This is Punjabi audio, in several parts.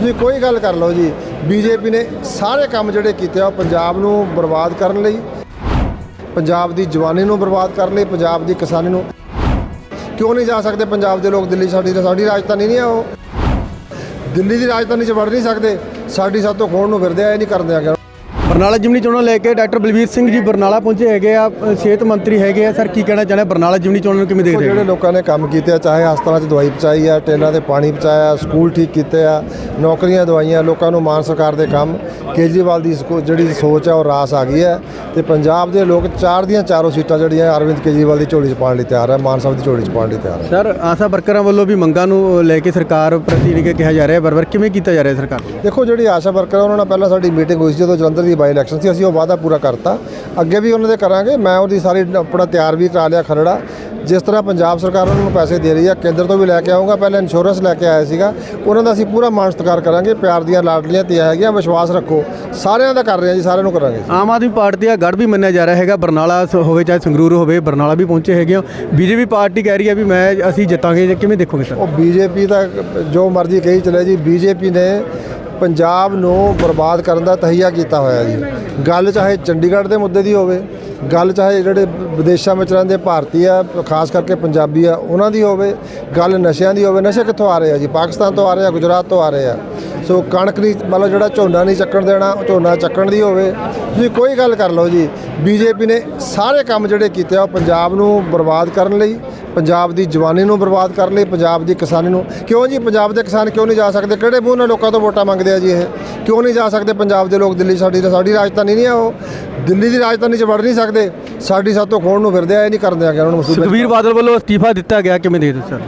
ਤੁਸੀਂ ਕੋਈ ਗੱਲ ਕਰ ਲਓ ਜੀ, ਬੀਜੇਪੀ ਨੇ ਸਾਰੇ ਕੰਮ ਜਿਹੜੇ ਕੀਤੇ ਆ, ਉਹ ਪੰਜਾਬ ਨੂੰ ਬਰਬਾਦ ਕਰਨ ਲਈ, ਪੰਜਾਬ ਦੀ ਜਵਾਨੀ ਨੂੰ ਬਰਬਾਦ ਕਰਨ ਲਈ, ਪੰਜਾਬ ਦੀ ਕਿਸਾਨੀ ਨੂੰ। ਕਿਉਂ ਨਹੀਂ ਜਾ ਸਕਦੇ ਪੰਜਾਬ ਦੇ ਲੋਕ? ਦਿੱਲੀ ਸਾਡੀ ਸਾਡੀ ਰਾਜਧਾਨੀ ਨਹੀਂ ਆ ਉਹ। ਦਿੱਲੀ ਦੀ ਰਾਜਧਾਨੀ 'ਚ ਵੜ ਨਹੀਂ ਸਕਦੇ। ਸਾਡੀ ਸਭ ਤੋਂ ਖੋਣ ਨੂੰ ਫਿਰਦੇ ਆ, ਇਹ ਨਹੀਂ ਕਰਦੇ ਆ ਬਰਨਾਲਾ ਜਿਮਨੀ ਚੋਣਾਂ ਲੈ ਕੇ ਡਾਕਟਰ ਬਲਵੀਰ ਸਿੰਘ ਜੀ ਬਰਨਾਲਾ ਪਹੁੰਚੇ ਹੈਗੇ ਆ ਸਿਹਤ ਮੰਤਰੀ ਹੈਗੇ ਆ। ਸਰ ਕੀ ਕਹਿਣਾ ਚਾਹੁੰਦੇ ਬਰਨਾਲਾ ਜਿਮਨੀ ਚੋਣਾਂ ਨੂੰ ਕਿਵੇਂ ਦੇਖਦੇ ਜਿਹੜੇ ਹੋ? ਲੋਕਾਂ ਨੇ ਕੰਮ ਕੀਤੇ ਆ ਚਾਹੇ ਹਸਪਤਾਲਾਂ 'ਚ ਦਵਾਈ ਪਹੁੰਚਾਈ ਆ ਟ੍ਰੇਨਾਂ ਤੇ ਪਾਣੀ ਪਹੁੰਚਾਇਆ ਸਕੂਲ ਠੀਕ ਕੀਤੇ ਆ ਨੌਕਰੀਆਂ ਦਵਾਈਆਂ ਲੋਕਾਂ ਨੂੰ ਮਾਨ ਸਰਕਾਰ ਦੇ ਕੰਮ ਕੇਜਰੀਵਾਲ ਦੀ ਜਿਹੜੀ ਸੋਚ ਆ ਉਹ ਰਾਸ ਆ ਗਈ ਹੈ। ਤੇ ਪੰਜਾਬ ਦੇ ਲੋਕ ਚਾਰ ਦੀਆਂ ਚਾਰੋਂ ਸੀਟਾਂ ਜਿਹੜੀਆਂ ਅਰਵਿੰਦ ਕੇਜਰੀਵਾਲ ਦੀ ਝੋਲੀ 'ਚ ਪਾਉਣ ਲਈ ਤਿਆਰ ਹੈ ਮਾਨ ਸਾਹਿਬ ਦੀ ਝੋਲੀ 'ਚ ਪਾਉਣ ਲਈ ਤਿਆਰ ਹੈ ਸਰ ਆਸਾ ਵਰਕਰਾਂ ਵੱਲੋਂ ਵੀ ਮੰਗਾਂ ਨੂੰ ਲੈ ਕੇ ਸਰਕਾਰ ਪ੍ਰਤੀ ਨਿਕੇ ਕਿਹਾ ਜਾ ਰਿਹਾ ਬਰਬਰ ਕਿਵੇਂ ਕੀਤਾ ਜਾ ਰਿਹਾ ਸਰਕਾਰ? ਦੇਖੋ ਜਿਹੜੀ ਆਸ਼ਾ ਵਰਕਰ ਉਹਨਾਂ ਨਾਲ ਪਹਿਲਾਂ ਸਾਡੀ ਮੀਟਿੰਗ ਹੋਈ ਸੀ ਜਦੋਂ ਜਲੰਧਰ ਦੀ ਬਾਈ ਇਲੈਕਸ਼ਨ ਸੀ ਅਸੀਂ ਉਹ ਵਾਅਦਾ ਪੂਰਾ ਕਰਤਾ। ਅੱਗੇ ਵੀ ਉਹਨਾਂ ਦੇ ਕਰਾਂਗੇ ਮੈਂ ਉਹਦੀ ਸਾਰੀ ਆਪਣਾ ਤਿਆਰ ਵੀ ਕਰਾ ਲਿਆ ਖਰੜਾ। ਜਿਸ ਤਰ੍ਹਾਂ ਪੰਜਾਬ ਸਰਕਾਰ ਉਹਨਾਂ ਨੂੰ ਪੈਸੇ ਦੇ ਰਹੀ ਹੈ ਕੇਂਦਰ ਤੋਂ ਵੀ ਲੈ ਕੇ ਆਉਂਗਾ ਪਹਿਲਾਂ ਇੰਸ਼ੋਰੈਂਸ ਲੈ ਕੇ ਆਇਆ ਸੀਗਾ। ਉਹਨਾਂ ਦਾ ਅਸੀਂ ਪੂਰਾ ਮਾਣ ਸਤਿਕਾਰ ਕਰਾਂਗੇ ਪਿਆਰ ਦੀਆਂ ਲਾਡਲੀਆਂ ਧੀਆਂ ਹੈਗੀਆਂ ਵਿਸ਼ਵਾਸ ਰੱਖੋ। ਸਾਰਿਆਂ ਦਾ ਕਰ ਰਹੇ ਹਾਂ ਜੀ ਸਾਰਿਆਂ ਨੂੰ ਕਰਾਂਗੇ। ਆਮ ਆਦਮੀ ਪਾਰਟੀ ਦਾ ਗੜ ਵੀ ਮੰਨਿਆ ਜਾ ਰਿਹਾ ਹੈਗਾ ਬਰਨਾਲਾ ਹੋਵੇ ਚਾਹੇ ਸੰਗਰੂਰ ਹੋਵੇ ਬਰਨਾਲਾ ਵੀ ਪਹੁੰਚੇ ਹੈਗੇ ਆ। ਬੀਜੇਪੀ ਪਾਰਟੀ ਕਹਿ ਰਹੀ ਹੈ ਵੀ ਮੈਂ ਅਸੀਂ ਜਿੱਤਾਂਗੇ ਕਿਵੇਂ ਦੇਖੋਗੇ ਸਰ? ਉਹ ਬੀਜੇਪੀ ਦਾ ਜੋ ਮਰਜ਼ੀ ਕਹੀ ਚਲੇ ਜੀ ਬੀਜੇਪੀ ਨੇ ਪੰਜਾਬ ਨੂੰ ਬਰਬਾਦ ਕਰਨ ਦਾ ਤਹੀਆ ਕੀਤਾ ਹੋਇਆ ਜੀ। ਗੱਲ ਚਾਹੇ ਚੰਡੀਗੜ੍ਹ ਦੇ ਮੁੱਦੇ ਦੀ ਹੋਵੇ, ਗੱਲ ਚਾਹੇ ਜਿਹੜੇ ਵਿਦੇਸ਼ਾਂ ਵਿੱਚ ਰਹਿੰਦੇ ਭਾਰਤੀ ਆ, ਖਾਸ ਕਰਕੇ ਪੰਜਾਬੀ ਆ, ਉਹਨਾਂ ਦੀ ਹੋਵੇ, ਗੱਲ ਨਸ਼ਿਆਂ ਦੀ ਹੋਵੇ। ਨਸ਼ੇ ਕਿੱਥੋਂ ਆ ਰਹੇ ਆ ਜੀ? ਪਾਕਿਸਤਾਨ ਤੋਂ ਆ ਰਹੇ ਆ, ਗੁਜਰਾਤ ਤੋਂ ਆ ਰਹੇ ਆ। ਸੋ ਕਣਕ ਨਹੀਂ ਮਤਲਬ ਜਿਹੜਾ ਝੋਨਾ ਨਹੀਂ ਚੱਕਣ ਦੇਣਾ ਝੋਨਾ ਚੱਕਣ ਦੀ ਹੋਵੇ। ਤੁਸੀਂ ਕੋਈ ਗੱਲ ਕਰ ਲਓ ਜੀ, ਬੀਜੇਪੀ ਨੇ ਸਾਰੇ ਕੰਮ ਜਿਹੜੇ ਕੀਤੇ ਆ, ਉਹ ਪੰਜਾਬ ਨੂੰ ਬਰਬਾਦ ਕਰਨ ਲਈ ਪੰਜਾਬ ਦੀ ਜਵਾਨੀ ਨੂੰ ਬਰਬਾਦ ਕਰਨ ਲਈ ਪੰਜਾਬ ਦੀ ਕਿਸਾਨੀ ਨੂੰ। ਕਿਉਂ ਜੀ? ਪੰਜਾਬ ਦੇ ਕਿਸਾਨ ਕਿਉਂ ਨਹੀਂ ਜਾ ਸਕਦੇ? ਕਿਹੜੇ ਮੂੰਹ ਨਾਲ ਲੋਕਾਂ ਤੋਂ ਵੋਟਾਂ ਮੰਗਦੇ ਆ ਜੀ ਇਹ? ਕਿਉਂ ਨਹੀਂ ਜਾ ਸਕਦੇ ਪੰਜਾਬ ਦੇ ਲੋਕ ਦਿੱਲੀ? ਸਾਡੀ ਸਾਡੀ ਰਾਜਧਾਨੀ ਨਹੀਂ ਆ ਉਹ। ਦਿੱਲੀ ਦੀ ਰਾਜਧਾਨੀ 'ਚ ਵੜ ਨਹੀਂ ਸਕਦੇ। ਸਾਡੀ ਸਭ ਤੋਂ ਖੋਣ ਨੂੰ ਫਿਰਦੇ ਆ ਇਹ ਨਹੀਂ ਕਰਦੇ ਆ ਉਹਨਾਂ ਨੂੰ। ਸੁਖਬੀਰ ਬਾਦਲ ਵੱਲੋਂ ਅਸਤੀਫਾ ਦਿੱਤਾ ਗਿਆ ਕਿਵੇਂ ਹੋ ਸਰ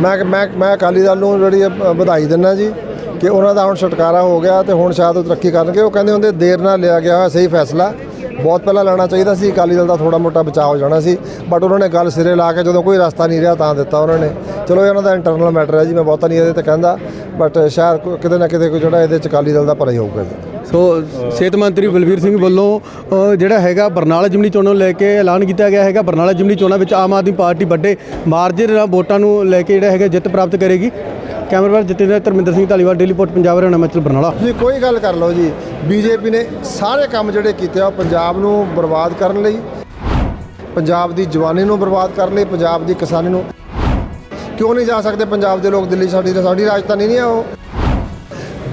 ਮੈਂ ਮੈਂ ਮੈਂ ਅਕਾਲੀ ਦਲ ਨੂੰ ਜਿਹੜੀ ਵਧਾਈ ਦਿੰਦਾ ਜੀ ਕਿ ਉਹਨਾਂ ਦਾ ਹੁਣ ਛੁਟਕਾਰਾ ਹੋ ਗਿਆ ਤੇ ਹੁਣ ਸ਼ਾਇਦ ਉਹ ਤਰੱਕੀ ਕਰਨਗੇ। ਉਹ ਕਹਿੰਦੇ ਹੁੰਦੇ ਦੇਰ ਨਾਲ ਲਿਆ ਗਿਆ ਹੋਇਆ ਸਹੀ ਫੈਸਲਾ। ਬਹੁਤ ਪਹਿਲਾਂ ਲੈਣਾ ਚਾਹੀਦਾ ਸੀ, ਅਕਾਲੀ ਦਲ ਦਾ ਥੋੜਾ ਮੋਟਾ ਬਚਾਅ ਹੋ ਜਾਣਾ ਸੀ ਬਟ ਉਹਨਾਂ ਨੇ ਗੱਲ ਸਿਰੇ ਲਾ ਕੇ ਜਦੋਂ ਕੋਈ ਰਸਤਾ ਨਹੀਂ ਰਿਹਾ ਤਾਂ ਦਿੱਤਾ ਉਹਨਾਂ ਨੇ। ਚਲੋ, ਇਹ ਉਹਨਾਂ ਦਾ ਇੰਟਰਨਲ ਮੈਟਰ ਹੈ ਜੀ, ਮੈਂ ਬਹੁਤਾ ਨਹੀਂ ਇਹਦੇ ਤੇ ਕਹਿੰਦਾ ਬਟ ਸ਼ਾਇਦ ਕਿਤੇ ਨਾ ਕਿਤੇ ਕੋਈ ਜਿਹੜਾ ਇਹਦੇ ਚ ਅਕਾਲੀ ਦਲ ਦਾ ਭਲਾ ਹੀ ਹੋਊਗਾ ਜੀ। ਸੋ, ਸਿਹਤ ਮੰਤਰੀ ਬਲਵੀਰ ਸਿੰਘ ਵੱਲੋਂ ਜਿਹੜਾ ਹੈਗਾ ਬਰਨਾਲਾ ਜਿਮਨੀ ਚੋਣਾਂ ਨੂੰ ਲੈ ਕੇ ਐਲਾਨ ਕੀਤਾ ਗਿਆ ਹੈਗਾ, ਬਰਨਾਲਾ ਜਿਮਨੀ ਚੋਣਾਂ ਵਿੱਚ ਆਮ ਆਦਮੀ ਪਾਰਟੀ ਵੱਡੇ ਮਾਰਜਨ ਨਾਲ ਵੋਟਾਂ ਨੂੰ ਲੈ ਕੇ ਜਿਹੜਾ ਹੈਗਾ ਜਿੱਤ ਪ੍ਰਾਪਤ ਕਰੇਗੀ। Cameraman Jatinder, Dharminder Singh Dhaliwal daily report Punjab, Haryana, Himachal, Barnala. ਤੁਸੀਂ ਕੋਈ ਗੱਲ ਕਰ ਲਓ ਜੀ, ਬੀਜੇਪੀ ਨੇ ਸਾਰੇ ਕੰਮ ਜਿਹੜੇ ਕੀਤੇ ਆ, ਉਹ ਪੰਜਾਬ ਨੂੰ ਬਰਬਾਦ ਕਰਨ ਲਈ, ਪੰਜਾਬ ਦੀ ਜਵਾਨੀ ਨੂੰ ਬਰਬਾਦ ਕਰਨ ਲਈ, ਪੰਜਾਬ ਦੀ ਕਿਸਾਨੀ ਨੂੰ। ਕਿਉਂ ਨਹੀਂ ਜਾ ਸਕਦੇ ਪੰਜਾਬ ਦੇ ਲੋਕ? ਦਿੱਲੀ ਸਾਡੀ ਸਾਡੀ ਰਾਜਧਾਨੀ ਨਹੀਂ ਆ ਉਹ।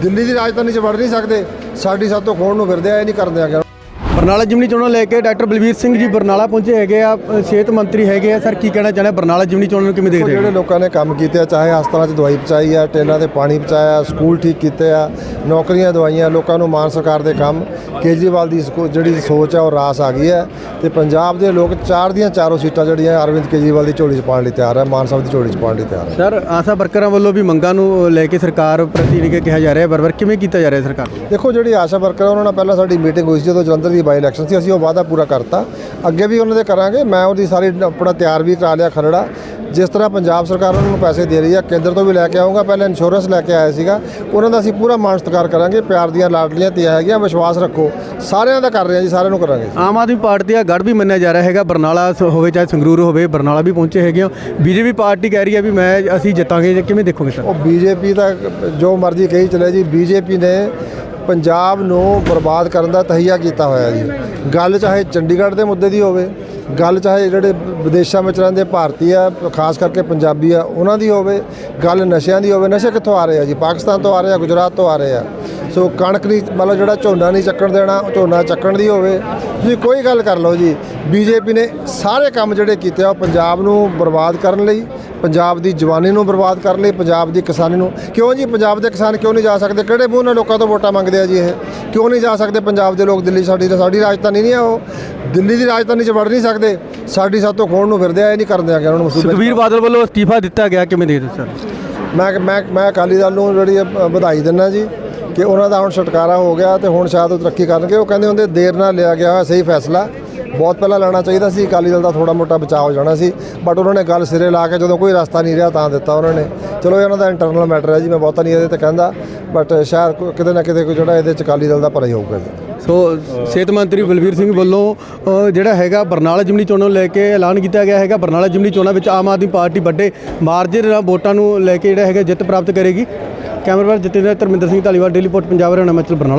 ਦਿੱਲੀ ਦੀ ਰਾਜਧਾਨੀ 'ਚ ਵੜ ਨਹੀਂ ਸਕਦੇ। ਸਾਡੀ ਸਭ ਤੋਂ ਖੋਣ ਨੂੰ ਫਿਰਦੇ ਆ, ਇਹ ਨਹੀਂ ਕਰਦੇ ਆ ਬਰਨਾਲਾ ਜਿਮਨੀ ਚੋਣਾਂ ਲੈ ਕੇ ਡਾਕਟਰ ਬਲਵੀਰ ਸਿੰਘ ਜੀ ਬਰਨਾਲਾ ਪਹੁੰਚੇ ਹੈਗੇ ਆ ਸਿਹਤ ਮੰਤਰੀ ਹੈਗੇ ਆ। ਸਰ ਕੀ ਕਹਿਣਾ ਚਾਹੁੰਦੇ ਬਰਨਾਲਾ ਜਿਮਨੀ ਚੋਣਾਂ ਨੂੰ ਕਿਵੇਂ ਦੇਖਦੇ ਜਿਹੜੇ ਹੋ? ਲੋਕਾਂ ਨੇ ਕੰਮ ਕੀਤੇ ਆ ਚਾਹੇ ਹਸਪਤਾਲਾਂ 'ਚ ਦਵਾਈ ਪਹੁੰਚਾਈ ਆ ਟ੍ਰੇਨਾਂ ਤੇ ਪਾਣੀ ਪਹੁੰਚਾਇਆ ਸਕੂਲ ਠੀਕ ਕੀਤੇ ਆ ਨੌਕਰੀਆਂ ਦਵਾਈਆਂ ਲੋਕਾਂ ਨੂੰ ਮਾਨ ਸਰਕਾਰ ਦੇ ਕੰਮ ਕੇਜਰੀਵਾਲ ਦੀ ਜਿਹੜੀ ਸੋਚ ਆ ਉਹ ਰਾਸ ਆ ਗਈ ਹੈ ਤੇ ਪੰਜਾਬ ਦੇ ਲੋਕ ਚਾਰ ਦੀਆਂ ਚਾਰੋਂ ਸੀਟਾਂ ਜਿਹੜੀਆਂ ਅਰਵਿੰਦ ਕੇਜਰੀਵਾਲ ਦੀ ਝੋਲੀ 'ਚ ਪਾਉਣ ਲਈ ਤਿਆਰ ਹੈ ਮਾਨ ਸਾਹਿਬ ਦੀ ਝੋਲੀ 'ਚ ਪਾਉਣ ਲਈ ਤਿਆਰ ਹੈ ਸਰ ਆਸਾ ਵਰਕਰਾਂ ਵੱਲੋਂ ਵੀ ਮੰਗਾਂ ਨੂੰ ਲੈ ਕੇ ਸਰਕਾਰ ਪ੍ਰਤੀ ਨਿਕੇ ਕਿਹਾ ਜਾ ਰਿਹਾ ਬਰਬਰ ਕਿਵੇਂ ਕੀਤਾ ਜਾ ਰਿਹਾ ਸਰਕਾਰ? ਦੇਖੋ ਜਿਹੜੀ ਆਸ਼ਾ ਵਰਕਰ ਉਹਨਾਂ ਨਾਲ ਪਹਿਲਾਂ ਸਾਡੀ ਮੀਟਿੰਗ ਹੋਈ ਸੀ ਜਦੋਂ ਜਲੰਧਰ ਦੀ ਬਾਈ ਇਲੈਕਸ਼ਨ ਸੀ ਅਸੀਂ ਉਹ ਵਾਅਦਾ ਪੂਰਾ ਕਰਤਾ। ਅੱਗੇ ਵੀ ਉਹਨਾਂ ਦੇ ਕਰਾਂਗੇ ਮੈਂ ਉਹਦੀ ਸਾਰੀ ਆਪਣਾ ਤਿਆਰ ਵੀ ਕਰਾ ਲਿਆ ਖਰੜਾ। ਜਿਸ ਤਰ੍ਹਾਂ ਪੰਜਾਬ ਸਰਕਾਰ ਉਹਨਾਂ ਨੂੰ ਪੈਸੇ ਦੇ ਰਹੀ ਹੈ ਕੇਂਦਰ ਤੋਂ ਵੀ ਲੈ ਕੇ ਆਉਂਗਾ ਪਹਿਲਾਂ ਇੰਸ਼ੋਰੈਂਸ ਲੈ ਕੇ ਆਇਆ ਸੀਗਾ। ਉਹਨਾਂ ਦਾ ਅਸੀਂ ਪੂਰਾ ਮਾਣ ਸਤਿਕਾਰ ਕਰਾਂਗੇ ਪਿਆਰ ਦੀਆਂ ਲਾਡਲੀਆਂ ਧੀਆਂ ਹੈਗੀਆਂ ਵਿਸ਼ਵਾਸ ਰੱਖੋ। ਸਾਰਿਆਂ ਦਾ ਕਰ ਰਹੇ ਹਾਂ ਜੀ ਸਾਰਿਆਂ ਨੂੰ ਕਰਾਂਗੇ। ਆਮ ਆਦਮੀ ਪਾਰਟੀ ਦਾ ਗੜ ਵੀ ਮੰਨਿਆ ਜਾ ਰਿਹਾ ਹੈਗਾ ਬਰਨਾਲਾ ਹੋਵੇ ਚਾਹੇ ਸੰਗਰੂਰ ਹੋਵੇ ਬਰਨਾਲਾ ਵੀ ਪਹੁੰਚੇ ਹੈਗੇ ਆ ਬੀਜੇਪੀ ਪਾਰਟੀ ਕਹਿ ਰਹੀ ਹੈ ਵੀ ਮੈਂ ਅਸੀਂ ਜਿੱਤਾਂਗੇ ਕਿਵੇਂ ਦੇਖੋਗੇ ਸਰ? ਉਹ ਬੀਜੇਪੀ ਦਾ ਜੋ ਮਰਜ਼ੀ ਕਹੀ ਚਲੇ ਜੀ ਬੀਜੇਪੀ ਨੇ ਪੰਜਾਬ ਨੂੰ ਬਰਬਾਦ ਕਰਨ ਦਾ ਤਹੀਆ ਕੀਤਾ ਹੋਇਆ ਜੀ। ਗੱਲ ਚਾਹੇ ਚੰਡੀਗੜ੍ਹ ਦੇ ਮੁੱਦੇ ਦੀ ਹੋਵੇ, ਗੱਲ ਚਾਹੇ ਜਿਹੜੇ ਵਿਦੇਸ਼ਾਂ ਵਿੱਚ ਰਹਿੰਦੇ ਭਾਰਤੀ ਆ, ਖਾਸ ਕਰਕੇ ਪੰਜਾਬੀ ਆ, ਉਹਨਾਂ ਦੀ ਹੋਵੇ, ਗੱਲ ਨਸ਼ਿਆਂ ਦੀ ਹੋਵੇ। ਨਸ਼ੇ ਕਿੱਥੋਂ ਆ ਰਹੇ ਆ ਜੀ? ਪਾਕਿਸਤਾਨ ਤੋਂ ਆ ਰਹੇ ਆ, ਗੁਜਰਾਤ ਤੋਂ ਆ ਰਹੇ ਆ। ਸੋ ਕਣਕ ਨਹੀਂ ਮਤਲਬ ਜਿਹੜਾ ਝੋਨਾ ਨਹੀਂ ਚੱਕਣ ਦੇਣਾ ਝੋਨਾ ਚੱਕਣ ਦੀ ਹੋਵੇ। ਤੁਸੀਂ ਕੋਈ ਗੱਲ ਕਰ ਲਓ ਜੀ ਬੀਜੇਪੀ ਨੇ ਸਾਰੇ ਕੰਮ ਜਿਹੜੇ ਕੀਤੇ ਆ ਉਹ ਪੰਜਾਬ ਨੂੰ ਬਰਬਾਦ ਕਰਨ ਲਈ ਪੰਜਾਬ ਦੀ ਜਵਾਨੀ ਨੂੰ ਬਰਬਾਦ ਕਰਨ ਲਈ ਪੰਜਾਬ ਦੀ ਕਿਸਾਨੀ ਨੂੰ। ਕਿਉਂ ਜੀ ਪੰਜਾਬ ਦੇ ਕਿਸਾਨ ਕਿਉਂ ਨਹੀਂ ਜਾ ਸਕਦੇ? ਕਿਹੜੇ ਮੂੰਹ ਨਾਲ ਲੋਕਾਂ ਤੋਂ ਵੋਟਾਂ ਮੰਗਦੇ ਆ ਜੀ ਇਹ? ਕਿਉਂ ਨਹੀਂ ਜਾ ਸਕਦੇ ਪੰਜਾਬ ਦੇ ਲੋਕ ਦਿੱਲੀ ਸਾਡੀ ਸਾਡੀ ਰਾਜਧਾਨੀ ਨਹੀਂ ਆ ਉਹ? ਦਿੱਲੀ ਦੀ ਰਾਜਧਾਨੀ 'ਚ ਵੜ ਨਹੀਂ ਸਕਦੇ। ਸਾਡੀ ਸਭ ਤੋਂ ਖੋਣ ਨੂੰ ਫਿਰਦੇ ਆ ਇਹ ਨਹੀਂ ਕਰਦੇ ਆ ਉਹਨਾਂ ਨੂੰ ਸੂਬੇ 'ਚ। ਸੁਖਬੀਰ ਬਾਦਲ ਵੱਲੋਂ ਅਸਤੀਫਾ ਦਿੱਤਾ ਗਿਆ ਕਿਵੇਂ ਦੇਖਦੇ ਹੋ ਸਰ ਮੈਂ ਮੈਂ ਮੈਂ ਅਕਾਲੀ ਦਲ ਨੂੰ ਜਿਹੜੀ ਵਧਾਈ ਦਿੰਦਾ ਜੀ। ਕਿ ਉਹਨਾਂ ਦਾ ਹੁਣ ਛੁਟਕਾਰਾ ਹੋ ਗਿਆ ਤੇ ਹੁਣ ਸ਼ਾਇਦ ਉਹ ਤਰੱਕੀ ਕਰਨਗੇ। ਉਹ ਕਹਿੰਦੇ ਹੁੰਦੇ, ਦੇਰ ਨਾਲ ਲਿਆ ਗਿਆ ਹੋਇਆ, ਸਹੀ ਫੈਸਲਾ। ਬਹੁਤ ਪਹਿਲਾਂ ਲੈਣਾ ਚਾਹੀਦਾ ਸੀ, ਅਕਾਲੀ ਦਲ ਦਾ ਥੋੜਾ ਮੋਟਾ ਬਚਾਅ ਹੋ ਜਾਣਾ ਸੀ। ਬਟ ਉਹਨਾਂ ਨੇ ਗੱਲ ਸਿਰੇ ਲਾ ਕੇ ਜਦੋਂ ਕੋਈ ਰਸਤਾ ਨਹੀਂ ਰਿਹਾ ਤਾਂ ਦਿੱਤਾ ਉਹਨਾਂ ਨੇ। ਚਲੋ, ਇਹ ਉਹਨਾਂ ਦਾ ਇੰਟਰਨਲ ਮੈਟਰ ਹੈ ਜੀ, ਮੈਂ ਬਹੁਤਾ ਨਹੀਂ ਇਹਦੇ ਤੇ ਕਹਿੰਦਾ। ਬਟ ਸ਼ਾਇਦ ਕੋਈ- ਕਿਤੇ ਨਾ ਕਿਤੇ ਕੋਈ ਜਿਹੜਾ ਇਹਦੇ ਚ ਅਕਾਲੀ ਦਲ ਦਾ ਭਲਾ ਹੀ ਹੋਊਗਾ ਜੀ। ਸੋ, ਸਿਹਤ ਮੰਤਰੀ ਬਲਵੀਰ ਸਿੰਘ ਵੱਲੋਂ ਜਿਹੜਾ ਹੈਗਾ ਬਰਨਾਲਾ ਜਿਮਨੀ ਚੋਣਾਂ ਨੂੰ ਲੈ ਕੇ ਐਲਾਨ ਕੀਤਾ ਗਿਆ ਹੈਗਾ। ਬਰਨਾਲਾ ਜਿਮਨੀ ਚੋਣਾਂ ਵਿੱਚ ਆਮ ਆਦਮੀ ਪਾਰਟੀ ਵੱਡੇ ਮਾਰਜਨ ਵੋਟਾਂ ਨੂੰ ਲੈ ਕੇ ਜਿਹੜਾ ਹੈਗਾ ਜਿੱਤ ਪ੍ਰਾਪਤ ਕਰੇਗੀ। Cameraman Jatinder Dharminder Singh Dhaliwal daily port Punjab Haryana Himachal Barnala.